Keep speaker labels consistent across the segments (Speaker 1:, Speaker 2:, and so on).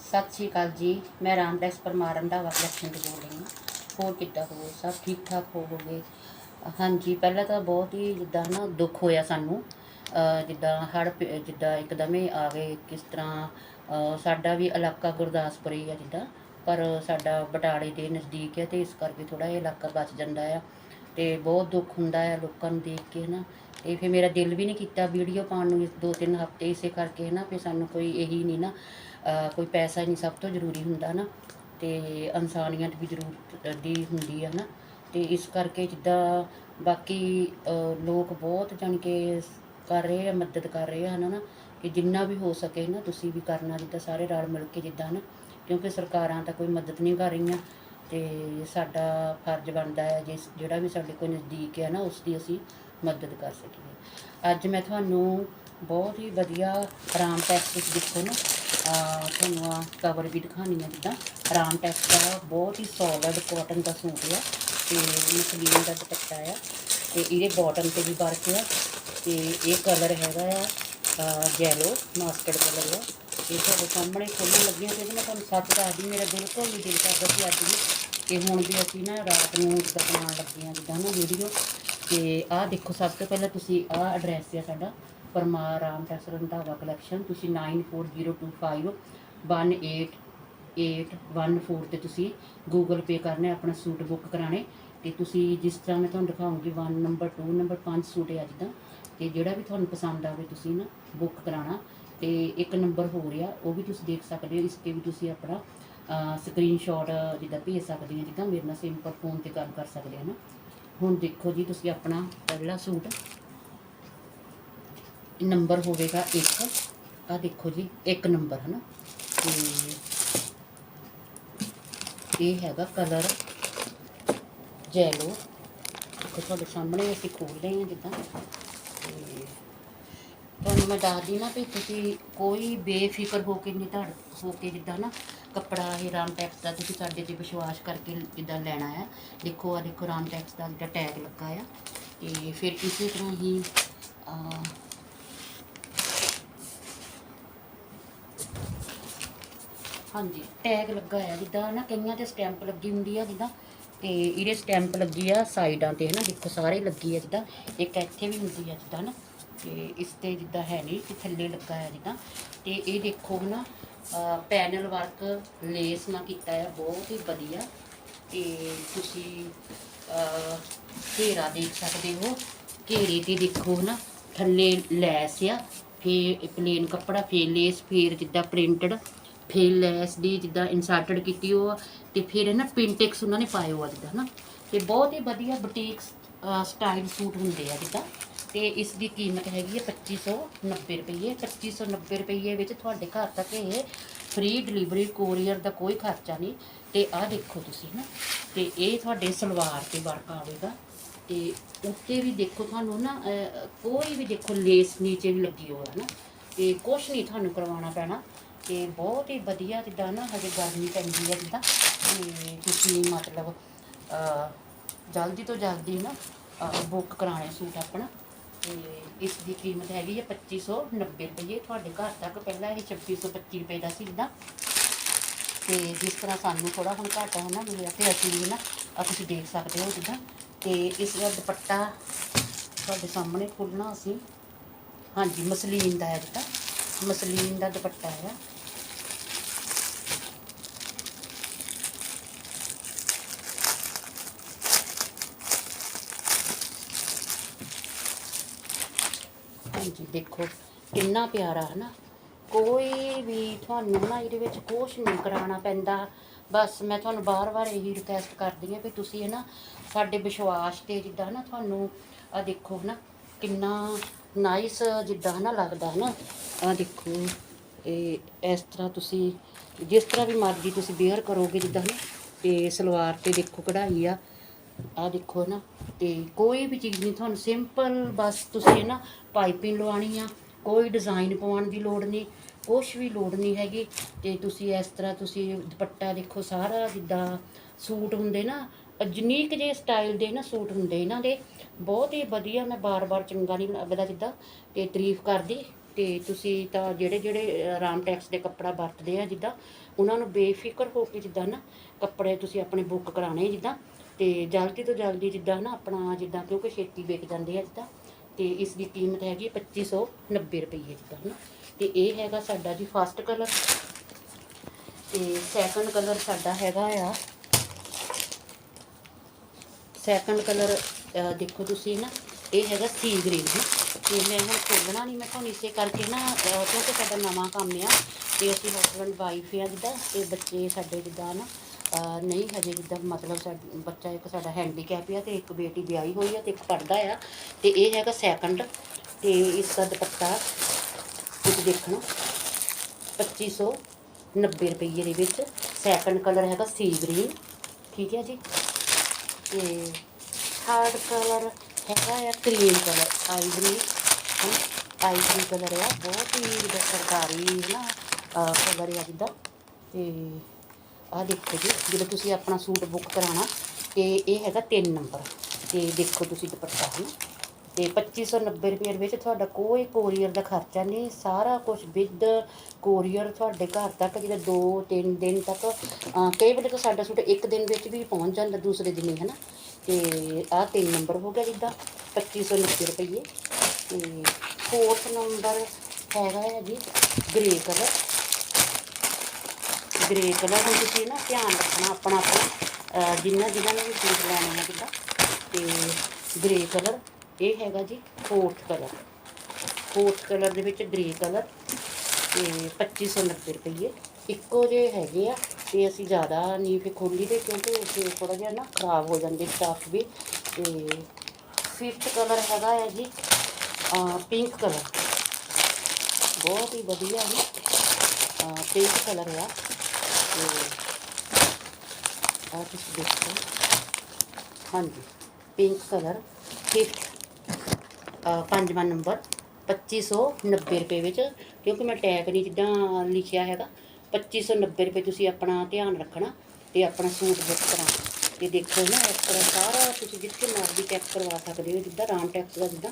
Speaker 1: ਸਤਿ ਸ਼੍ਰੀ ਅਕਾਲ ਜੀ, ਮੈਂ ਰਾਮਦਾਸ ਪਰਮਾਰ ਰੰਧਾਵਾ ਕਲੈਕਸ਼ਨ ਤੋਂ ਬੋਲ ਰਹੀ ਹਾਂ। ਹੋਰ ਕਿੱਦਾਂ ਹੋ? ਸਭ ਠੀਕ ਠਾਕ ਹੋਵੋਗੇ? ਹਾਂਜੀ, ਪਹਿਲਾਂ ਤਾਂ ਬਹੁਤ ਹੀ ਜਿੱਦਾਂ ਨਾ ਦੁੱਖ ਹੋਇਆ ਸਾਨੂੰ। ਅਹ ਜਿੱਦਾਂ ਹੜ ਜਿੱਦਾਂ ਇੱਕਦਮ ਹੀ ਆ ਗਏ, ਕਿਸ ਤਰ੍ਹਾਂ ਸਾਡਾ ਵੀ ਇਲਾਕਾ ਗੁਰਦਾਸਪੁਰ ਹੀ ਆ ਜਿੱਦਾਂ। ਪਰ ਸਾਡਾ ਬਟਾਲੇ ਦੇ ਨਜ਼ਦੀਕ ਹੈ ਤੇ ਇਸ ਕਰਕੇ ਥੋੜਾ ਇਹ ਇਲਾਕਾ ਬਚ ਜਾਂਦਾ ਆ। ਤੇ ਬਹੁਤ ਦੁੱਖ ਹੁੰਦਾ ਹੈ ਲੋਕਾਂ ਨੂੰ ਦੇਖ ਕੇ ਨਾ? ਤੇ ਫਿਰ ਮੇਰਾ ਦਿਲ ਵੀ ਨਹੀਂ ਕੀਤਾ ਵੀਡੀਓ ਪਾਉਣ ਨੂੰ ਦੋ ਤਿੰਨ ਹਫ਼ਤੇ ਇਸੇ ਕਰਕੇ ਨਾ ਫਿਰ ਸਾਨੂੰ ਕੋਈ ਇਹੀ ਨਹੀਂ ਨਾ ਕੋਈ ਪੈਸਾ ਹੀ ਨਹੀਂ, ਸਭ ਤੋਂ ਜ਼ਰੂਰੀ ਹੁੰਦਾ ਨਾ, ਤੇ ਇਨਸਾਨੀਅਤ ਵੀ ਜ਼ਰੂਰਤ ਦੀ ਹੁੰਦੀ ਹੈ ਨਾ, ਤੇ ਇਸ ਕਰਕੇ ਜਿੱਦਾਂ ਬਾਕੀ ਲੋਕ ਬਹੁਤ ਜਾਣ ਕੇ ਕਰ ਰਹੇ ਆ, ਮਦਦ ਕਰ ਰਹੇ ਆ ਨਾ, ਕਿ ਜਿੰਨਾ ਵੀ ਹੋ ਸਕੇ ਨਾ, ਤੁਸੀਂ ਵੀ ਕਰਨਾ, ਜਿੱਦਾਂ ਸਾਰੇ ਰਲ ਮਿਲ ਕੇ ਜਿੱਦਾਂ ਨਾ, ਕਿਉਂਕਿ ਸਰਕਾਰਾਂ ਤਾਂ ਕੋਈ ਮਦਦ ਨਹੀਂ ਕਰ ਰਹੀਆਂ, ਤੇ ਸਾਡਾ ਫਰਜ਼ ਬਣਦਾ ਹੈ, ਜਿਸ ਜਿਹੜਾ ਵੀ ਸਾਡੇ ਕੋਲ ਨਜ਼ਦੀਕ ਹੈ ਨਾ, ਉਸ ਦੀ ਅਸੀਂ ਮਦਦ ਕਰ ਸਕੀਏ। ਅੱਜ ਮੈਂ ਤੁਹਾਨੂੰ ਬਹੁਤ ਹੀ ਵਧੀਆ ਆਰਾਮ ਟੈਕਸ ਵਿੱਚ ਦੇਖੋ ਨਾ ਤੁਹਾਨੂੰ ਆ ਕਵਰ ਵੀ ਦਿਖਾਉਣੀ ਹੈ ਜਿੱਦਾਂ। ਆਰਾਮ ਟੈਕਸ ਦਾ ਬਹੁਤ ਹੀ ਸੋਲਿਡ ਕਾਟਨ ਦਾ ਸੂਟ ਆ ਤੇ ਮਸਲੀਨ ਦਾ ਦੁਪੱਟਾ ਆ ਤੇ ਇਹਦੇ ਬਾਟਮ ਤੇ ਵੀ ਵਰਕ ਆ ਤੇ ਇਹ ਕਲਰ ਹੈਗਾ ਆ ਜੈਲੋ ਮਾਸਟਰਡ ਕਲਰ ਆ। ਇਹ ਤੁਹਾਡੇ ਸਾਹਮਣੇ ਖੋਲ੍ਹਣ ਲੱਗੀਆਂ ਤੇ ਮੈਂ ਤੁਹਾਨੂੰ ਸੱਚ ਦੱਸਦੀ ਮੇਰਾ ਬਿਲਕੁਲ ਨਹੀਂ ਦਿਲ ਕਰਦਾ ਸੀ ਅੱਜ ਵੀ ਤੇ ਹੁਣ ਵੀ ਅਸੀਂ ਨਾ ਰਾਤ ਨੂੰ ਜਿੱਦਾਂ ਬਣਾਉਣ ਲੱਗੇ ਹਾਂ ਜਿੱਦਾਂ ਨਾ ਵੀਡੀਓ ਤੇ ਆਹ ਦੇਖੋ ਸਭ ਤੋਂ ਪਹਿਲਾਂ ਤੁਸੀਂ ਆਹ ਐਡਰੈਸ ਹੈ ਸਾਡਾ ਪਰਮਾਰ ਰਾਮ ਟੈਕਸ ਰੰਧਾਵਾ ਕਲੈਕਸ਼ਨ ਤੁਸੀਂ 94025 18814 ਤੇ ਤੁਸੀਂ ਗੂਗਲ ਪੇ ਕਰਨਾ, ਆਪਣਾ ਸੂਟ ਬੁੱਕ ਕਰਾਣੇ ਤੇ ਤੁਸੀਂ ਜਿਸ ਤਰ੍ਹਾਂ ਮੈਂ ਤੁਹਾਨੂੰ ਦਿਖਾਉਂਗੀ 1 ਨੰਬਰ 2 ਨੰਬਰ 5 ਸੂਟ ਹੈ ਅੱਜ ਦਾ ਤੇ ਜਿਹੜਾ ਵੀ ਤੁਹਾਨੂੰ ਪਸੰਦ ਆਵੇ ਤੁਸੀਂ ਨਾ ਬੁੱਕ ਕਰਾਣਾ ਤੇ ਇੱਕ ਨੰਬਰ ਹੋ ਰਿਹਾ ਉਹ ਵੀ ਤੁਸੀਂ ਦੇਖ ਸਕਦੇ ਹੋ, ਇਸ ਤੇ ਵੀ ਤੁਸੀਂ ਆਪਣਾ ਸਕਰੀਨਸ਼ਾਟ ਜਿੱਦਾਂ ਭੇਜ ਸਕਦੇ ਹੋ, ਜਿੱਦਾਂ ਮੇਰੇ ਨਾਲ ਸਿੰਪਲ ਫੋਨ ਤੇ ਗੱਲ ਕਰ ਸਕਦੇ ਹੋ ਨਾ। ਹੁਣ ਦੇਖੋ ਜੀ ਤੁਸੀਂ ਆਪਣਾ ਪਹਿਲਾ ਸੂਟ। ਨੰਬਰ ਹੋਵੇਗਾ 1 ਆ ਦੇਖੋ ਜੀ, ਇੱਕ ਨੰਬਰ ਹੈ ਨਾ ਤੇ ਇਹ ਹੈਗਾ ਕਲਰ ਜੈਲੋ ਦੇਖੋ ਤੁਹਾਡੇ ਸਾਹਮਣੇ ਅਸੀਂ ਖੋਲ ਰਹੇ ਹਾਂ ਜਿੱਦਾਂ। ਤੇ ਤੁਹਾਨੂੰ ਮੈਂ ਦੱਸਦੀ ਨਾ ਵੀ ਤੁਸੀਂ ਕੋਈ ਬੇਫਿਕਰ ਹੋ ਕੇ ਨਹੀਂ ਧੜ ਹੋ ਕੇ ਜਿੱਦਾਂ ਨਾ ਕੱਪੜਾ ਇਹ ਰਾਮ ਟੈਕਸ ਦਾ ਤੁਸੀਂ ਸਾਡੇ ਤੇ ਵਿਸ਼ਵਾਸ ਕਰਕੇ ਜਿੱਦਾਂ ਲੈਣਾ ਆ। ਦੇਖੋ ਆ, ਦੇਖੋ ਰਾਮ ਟੈਕਸ ਦਾ ਜਿਹੜਾ ਟੈਗ ਲੱਗਾ ਆ। ਤੇ ਫਿਰ ਇਸੇ ਤਰ੍ਹਾਂ ਹੀ ਹਾਂਜੀ ਟੈਗ ਲੱਗਾ ਆ ਜਿੱਦਾਂ ਨਾ ਕਈਆਂ ਤੇ ਸਟੈਂਪ ਲੱਗੀ ਹੁੰਦੀ ਆ ਜਿੱਦਾਂ। ਤੇ ਇਹਦੇ ਸਟੈਂਪ ਲੱਗੀ ਆ ਸਾਈਡਾਂ ਤੇ, ਹਨਾ, ਦੇਖੋ ਸਾਰੇ ਲੱਗੀ ਆ ਜਿੱਦਾਂ। ਇੱਕ ਇੱਥੇ ਵੀ ਹੁੰਦੀ ਆ ਜਿੱਦਾਂ ਨਾ। ਤੇ ਇਸ ਤੇ ਜਿੱਦਾਂ ਹੈ ਨਹੀਂ ਕਿ ਥੱਲੇ ਲੱਗਾ ਹੈ ਜਿੱਦਾਂ ਤੇ ਇਹ ਦੇਖੋ ਨਾ ਪੈਨਲ ਵਰਕ ਲੇਸ ਨਾਲ ਕੀਤਾ ਹੈ ਬਹੁਤ ਹੀ ਵਧੀਆ। ਤੇ ਤੁਸੀਂ ਘੇਰਾ ਦੇਖ ਸਕਦੇ ਹੋ। ਘੇਰੇ ਤੇ ਦੇਖੋ ਨਾ ਥੱਲੇ ਲੈਸ ਆ ਫੇਰ ਪਲੇਨ ਕੱਪੜਾ ਫੇਰ ਲੇਸ ਫੇਰ ਜਿੱਦਾਂ ਪ੍ਰਿੰਟਡ ਫੇਰ ਲੈਸ ਦੀ ਜਿੱਦਾਂ ਇਨਸਰਟਡ ਕੀਤੀ ਉਹ ਆ, ਤੇ ਫਿਰ ਹੈ ਨਾ ਪਿੰਟੈਕਸ ਉਹਨਾਂ ਨੇ ਪਾਏ ਹੋਆ ਜਿੱਦਾਂ ਨਾ। ਤੇ ਬਹੁਤ ਹੀ ਵਧੀਆ ਬੁਟੀਕ ਸਟਾਈਲ ਸੂਟ ਹੁੰਦੇ ਆ ਜਿੱਦਾਂ। ਤੇ ਇਸ ਦੀ ਕੀਮਤ ਹੈਗੀ ਹੈ 2590 ਰੁਪਏ 2590 ਰੁਪਏ ਵਿੱਚ ਤੁਹਾਡੇ ਘਰ ਤੱਕ ਇਹ ਫ੍ਰੀ ਡਿਲੀਵਰੀ ਕੋਰੀਅਰ ਦਾ ਕੋਈ ਖਰਚਾ ਨਹੀਂ। ਤੇ ਆਹ ਦੇਖੋ ਤੁਸੀਂ ਨਾ, ਤੇ ਇਹ ਤੁਹਾਡੇ ਸਲਵਾਰ ਤੇ ਵਰਕ ਆਵੇਗਾ। ਤੇ ਉੱਤੇ ਵੀ ਦੇਖੋ ਤੁਹਾਨੂੰ ਨਾ ਕੋਈ ਵੀ ਦੇਖੋ ਲੇਸ ਨੀਚੇ ਵੀ ਲੱਗੀ ਹੋਇਆ ਨਾ, ਤੇ ਕੁਛ ਨਹੀਂ ਤੁਹਾਨੂੰ ਕਰਵਾਉਣਾ ਪੈਣਾ। ਤੇ ਬਹੁਤ ਹੀ ਵਧੀਆ ਜਿੱਦਾਂ ਨਾ ਹਜੇ ਗਰਮੀ ਪੈਂਦੀ ਹੈ ਜਿੱਦਾਂ। ਤੇ ਤੁਸੀਂ ਮਤਲਬ ਜਲਦੀ ਤੋਂ ਜਲਦੀ ਨਾ ਬੁੱਕ ਕਰਾਣੇ ਸੂਟ ਆਪਣਾ। ਤੇ ਇਸ ਦੀ ਕੀਮਤ ਹੈਗੀ ਹੈ 2590 ਰੁਪਏ ਤੁਹਾਡੇ ਘਰ ਤੱਕ ਪਹਿਲਾਂ ਇਹ 2625 ਰੁਪਏ ਦਾ ਸੀ ਜਿੱਦਾਂ ਤੇ ਜਿਸ ਤਰ੍ਹਾਂ ਸਾਨੂੰ ਥੋੜਾ ਹੁਣ ਘਾਟਾ ਹੈ ਨਾ ਮਿਲਿਆ ਤੇ ਅਸੀਂ ਵੀ ਨਾ, ਆਹ ਤੁਸੀਂ ਦੇਖ ਸਕਦੇ ਹੋ ਜਿੱਦਾਂ। ਤੇ ਇਸ ਦਾ ਦੁਪੱਟਾ ਤੁਹਾਡੇ ਸਾਹਮਣੇ ਖੁੱਲਣਾ ਅਸੀਂ। ਹਾਂਜੀ, ਮਸਲੀਨ ਦਾ ਹੈ ਜਿੱਦਾਂ ਮਸਲੀਨ ਦਾ ਦੁਪੱਟਾ ਹੈ। ਹਾਂਜੀ ਦੇਖੋ, ਕਿੰਨਾ ਪਿਆਰਾ ਹੈ ਨਾ ਕੋਈ ਵੀ ਤੁਹਾਨੂੰ ਨਾ ਇਹਦੇ ਵਿੱਚ ਕੁਛ ਨਹੀਂ ਕਰਾਉਣਾ ਪੈਂਦਾ। ਬਸ ਮੈਂ ਤੁਹਾਨੂੰ ਬਾਰ-ਬਾਰ ਇਹੀ ਰਿਕਵੈਸਟ ਕਰਦੀ ਹਾਂ ਵੀ ਤੁਸੀਂ ਹੈ ਨਾ ਸਾਡੇ ਵਿਸ਼ਵਾਸ ਤੇ ਜਿੱਦਾਂ ਨਾ ਤੁਹਾਨੂੰ ਆ ਦੇਖੋ ਨਾ ਕਿੰਨਾ ਨਾਈਸ ਜਿੱਦਾਂ ਨਾ ਲੱਗਦਾ ਹੈ ਨਾ ਆ ਦੇਖੋ ਇਹ ਇਸ ਤਰ੍ਹਾਂ ਤੁਸੀਂ, ਜਿਸ ਤਰ੍ਹਾਂ ਵੀ ਮਰਜ਼ੀ ਤੁਸੀਂ ਵੇਅਰ ਕਰੋਗੇ ਜਿੱਦਾਂ ਨਾ ਤੇ ਸਲਵਾਰ ਤੇ ਦੇਖੋ ਕਢਾਈ ਆ। ਆ ਦੇਖੋ ਨਾ, ਤੇ ਕੋਈ ਵੀ ਚੀਜ਼ ਨਹੀਂ, ਤੁਹਾਨੂੰ ਸਿੰਪਲ ਬਸ ਤੁਸੀਂ ਨਾ ਪਾਈਪਿੰਗ ਲਵਾਉਣੀ ਆ, ਕੋਈ ਡਿਜ਼ਾਈਨ ਪਵਾਉਣ ਦੀ ਲੋੜ ਨਹੀਂ, ਕੁਛ ਵੀ ਲੋੜ ਨਹੀਂ ਹੈਗੀ, ਤੇ ਤੁਸੀਂ ਇਸ ਤਰ੍ਹਾਂ ਤੁਸੀਂ ਦੁਪੱਟਾ ਦੇਖੋ ਸਾਰਾ ਜਿੱਦਾਂ ਸੂਟ ਹੁੰਦੇ ਨਾ ਜਨੀਕ ਜੇ ਸਟਾਈਲ ਦੇ ਨਾ ਸੂਟ ਹੁੰਦੇ ਇਹਨਾਂ ਦੇ, ਬਹੁਤ ਹੀ ਵਧੀਆ, ਮੈਂ ਬਾਰ-ਬਾਰ ਚੰਗਾ ਨਹੀਂ ਲੱਗਦਾ ਜਿੱਦਾਂ, ਤੇ ਤਾਰੀਫ ਕਰਦੀ, ਤੇ ਤੁਸੀਂ ਤਾਂ ਜਿਹੜੇ ਜਿਹੜੇ ਰਾਮਟੈਕਸ ਦੇ ਕੱਪੜਾ ਵਰਤਦੇ ਆ ਜਿੱਦਾਂ, ਉਹਨਾਂ ਨੂੰ ਬੇਫਿਕਰ ਹੋ ਕੇ ਜਿੱਦਾਂ ਨਾ ਕੱਪੜੇ ਤੁਸੀਂ ਆਪਣੇ ਬੁੱਕ ਕਰਾਣੇ ਜਿੱਦਾਂ ਤੇ ਜਲਦੀ ਤੋਂ ਜਲਦੀ ਜਿੱਦਾਂ ਨਾ ਆਪਣਾ ਜਿੱਦਾਂ ਕਿਉਂਕਿ ਛੇਤੀ ਵਿਕ ਜਾਂਦੇ ਆ ਜਿੱਦਾਂ, ਤੇ ਇਸ ਦੀ ਕੀਮਤ ਹੈਗੀ ਹੈ 2590 ਰੁਪਏ ਜਿੱਦਾਂ ਨਾ ਤੇ ਇਹ ਹੈਗਾ ਸਾਡਾ ਜੀ ਫਸਟ ਕਲਰ ਤੇ ਸੈਕੰਡ ਕਲਰ ਸਾਡਾ ਹੈਗਾ ਆ। ਸੈਕੰਡ ਕਲਰ ਦੇਖੋ ਤੁਸੀਂ ਨਾ, ਇਹ ਹੈਗਾ ਸੀ ਗ੍ਰੀਨ ਜੀ ਤੇ ਮੈਂ ਹੁਣ ਖੋਲਣਾ ਨਹੀਂ ਮੈਂ ਤੁਹਾਨੂੰ ਇਸੇ ਕਰਕੇ ਨਾ ਕਿਉਂਕਿ ਸਾਡਾ ਨਵਾਂ ਕੰਮ ਆ, ਤੇ ਅਸੀਂ ਹਸਬੰਡ ਵਾਈਫ ਆ ਜਿੱਦਾਂ, ਤੇ ਬੱਚੇ ਸਾਡੇ ਜਿੱਦਾਂ ਨਾ ਨਹੀਂ, ਹਜੇ ਜਿੱਦਾਂ ਮਤਲਬ ਸਾਡਾ, ਬੱਚਾ ਇੱਕ ਸਾਡਾ ਹੈਂਡੀਕੈਪ ਆ ਤੇ ਇੱਕ ਬੇਟੀ ਵਿਆਹੀ ਹੋਈ ਆ ਤੇ ਇੱਕ ਪੜਦਾ ਆ ਤੇ ਇਹ ਹੈਗਾ ਸੈਕੰਡ ਤੇ ਇਸ ਦਾ ਦੁਪੱਟਾ ਤੁਸੀਂ ਦੇਖਣਾ। 2590 ਰੁਪਏ ਦੇ ਵਿੱਚ ਸੈਕੰਡ ਕਲਰ ਹੈਗਾ ਸੀ ਗ੍ਰੀਨ ਠੀਕ ਹੈ ਜੀ? ਤੇ ਥਰਡ ਕਲਰ ਹੈਗਾ ਆ cream colour ivory ivory colour ਆ, ਬਹੁਤ ਹੀ ਜਿੱਦਾਂ ਨਾ ਕਲਰ ਆ ਜਿੱਦਾਂ ਤੇ ਆਹ ਦੇਖੋ ਜੀ, ਜਦੋਂ ਤੁਸੀਂ ਆਪਣਾ ਸੂਟ ਬੁੱਕ ਕਰਾਉਣਾ, ਤੇ ਇਹ ਹੈਗਾ 3 ਨੰਬਰ ਤੇ ਦੇਖੋ ਤੁਸੀਂ ਦੁਪੱਟਾ ਹੈ ਤੇ 2590 ਰੁਪਏ ਵਿੱਚ ਤੁਹਾਡਾ ਕੋਈ ਕੋਰੀਅਰ ਦਾ ਖਰਚਾ ਨਹੀਂ, ਸਾਰਾ ਕੁਝ ਵਿਦ ਕੋਰੀਅਰ ਤੁਹਾਡੇ ਘਰ ਤੱਕ ਜਿਹੜਾ 2-3 ਦਿਨ ਤੱਕ ਕਈ ਵੇਲੇ ਤਾਂ ਸਾਡਾ ਸੂਟ ਇੱਕ ਦਿਨ ਵਿੱਚ ਵੀ ਪਹੁੰਚ ਜਾਂਦਾ, ਦੂਸਰੇ ਦਿਨ ਹੀ ਹੈ ਨਾ ਤੇ ਆਹ 3 ਨੰਬਰ ਹੋ ਗਿਆ ਜਿੱਦਾਂ 2590 ਰੁਪਏ। ਤੇ ਫੋਰਥ ਨੰਬਰ ਹੈਗਾ ਹੈ ਜੀ ਗ੍ਰੇ ਕਲਰ ਗ੍ਰੇ ਕਲਰ ਨੂੰ ਤੁਸੀਂ ਨਾ ਧਿਆਨ ਰੱਖਣਾ ਆਪਣਾ ਆਪਣਾ, ਅਹ ਜਿੰਨਾ ਜਿਨ੍ਹਾਂ ਨੇ ਵੀ ਸੂਟ ਲੈਣੇ ਆ ਜਿੱਦਾਂ, ਤੇ ਗ੍ਰੇ ਕਲਰ ਇਹ ਹੈਗਾ ਜੀ ਫੋਰਥ ਕਲਰ ਫੋਰਥ ਕਲਰ ਦੇ ਵਿੱਚ ਗ੍ਰੇ ਕਲਰ ਤੇ 2590 ਰੁਪਏ ਇੱਕੋ ਜਿਹੇ ਹੈਗੇ ਆ ਤੇ ਅਸੀਂ ਜ਼ਿਆਦਾ ਨਹੀਂ ਫਿਰ ਖੋਲੀ ਦੇ ਕਿਉਂਕਿ ਫਿਰ ਥੋੜਾ ਜਿਹਾ ਨਾ ਖਰਾਬ ਹੋ ਜਾਂਦੇ ਸਟਾਫ ਵੀ। ਤੇ ਫਿਫਥ ਕਲਰ ਹੈਗਾ ਹੈ ਜੀ ਪਿੰਕ ਕਲਰ ਬਹੁਤ ਹੀ ਵਧੀਆ ਜੀ ਪਿੰਕ ਕਲਰ ਆ। ਤੇ ਤੁਸੀਂ ਦੇਖੋ। ਹਾਂਜੀ ਪਿੰਕ ਕਲਰ ਫਿਫਥ ਪੰਜਵਾਂ ਨੰਬਰ 2590 ਰੁਪਏ ਵਿੱਚ, ਕਿਉਂਕਿ ਮੈਂ ਟੈਗ ਨਹੀਂ ਜਿੱਦਾਂ ਲਿਖਿਆ ਹੈਗਾ 2590 ਰੁਪਏ ਤੁਸੀਂ ਆਪਣਾ ਧਿਆਨ ਰੱਖਣਾ ਤੇ ਆਪਣਾ ਸੂਟ ਬੁੱਕ ਕਰਾਉਣਾ। ਤੇ ਦੇਖੋ ਨਾ, ਇਸ ਤਰ੍ਹਾਂ ਸਾਰਾ ਤੁਸੀਂ ਜਿੱਥੇ ਮਰਜ਼ੀ ਟੈਕ ਕਰਵਾ ਸਕਦੇ ਹੋ, ਜਿੱਦਾਂ ਰਾਮ ਟੈਕਸ ਦਾ ਜਿੱਦਾਂ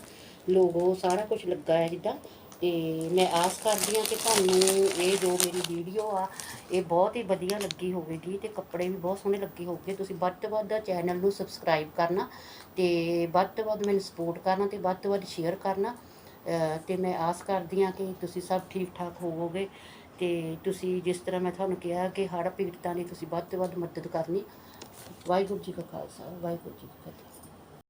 Speaker 1: ਲੋਗੋ ਸਾਰਾ ਕੁਝ ਲੱਗਾ ਹੈ ਜਿੱਦਾਂ। ਤੇ ਮੈਂ ਆਸ ਕਰਦੀ ਹਾਂ ਕਿ ਤੁਹਾਨੂੰ ਇਹ ਜੋ ਮੇਰੀ ਵੀਡੀਓ ਆ, ਇਹ ਬਹੁਤ ਹੀ ਵਧੀਆ ਲੱਗੀ ਹੋਵੇਗੀ ਤੇ ਕੱਪੜੇ ਵੀ ਬਹੁਤ ਸੋਹਣੇ ਲੱਗੇ ਹੋਣਗੇ। ਤੁਸੀਂ ਵੱਧ ਤੋਂ ਵੱਧ ਚੈਨਲ ਨੂੰ ਸਬਸਕ੍ਰਾਈਬ ਕਰਨਾ ਤੇ ਵੱਧ ਤੋਂ ਵੱਧ ਮੈਨੂੰ ਸਪੋਰਟ ਕਰਨਾ ਤੇ ਵੱਧ ਤੋਂ ਵੱਧ ਸ਼ੇਅਰ ਕਰਨਾ। ਅਹ ਤੇ ਮੈਂ ਆਸ ਕਰਦੀ ਹਾਂ ਕਿ ਤੁਸੀਂ ਸਭ ਠੀਕ ਠਾਕ ਹੋਵੋਗੇ ਤੇ ਤੁਸੀਂ ਜਿਸ ਤਰ੍ਹਾਂ ਮੈਂ ਤੁਹਾਨੂੰ ਕਿਹਾ ਕਿ ਹੜ੍ਹ ਪੀੜਤਾਂ ਦੀ ਤੁਸੀਂ ਵੱਧ ਤੋਂ ਵੱਧ ਮਦਦ ਕਰਨੀ। ਵਾਹਿਗੁਰੂ ਜੀ ਕਾ ਖਾਲਸਾ, ਵਾਹਿਗੁਰੂ ਜੀ ਕੀ ਫਤਿਹ।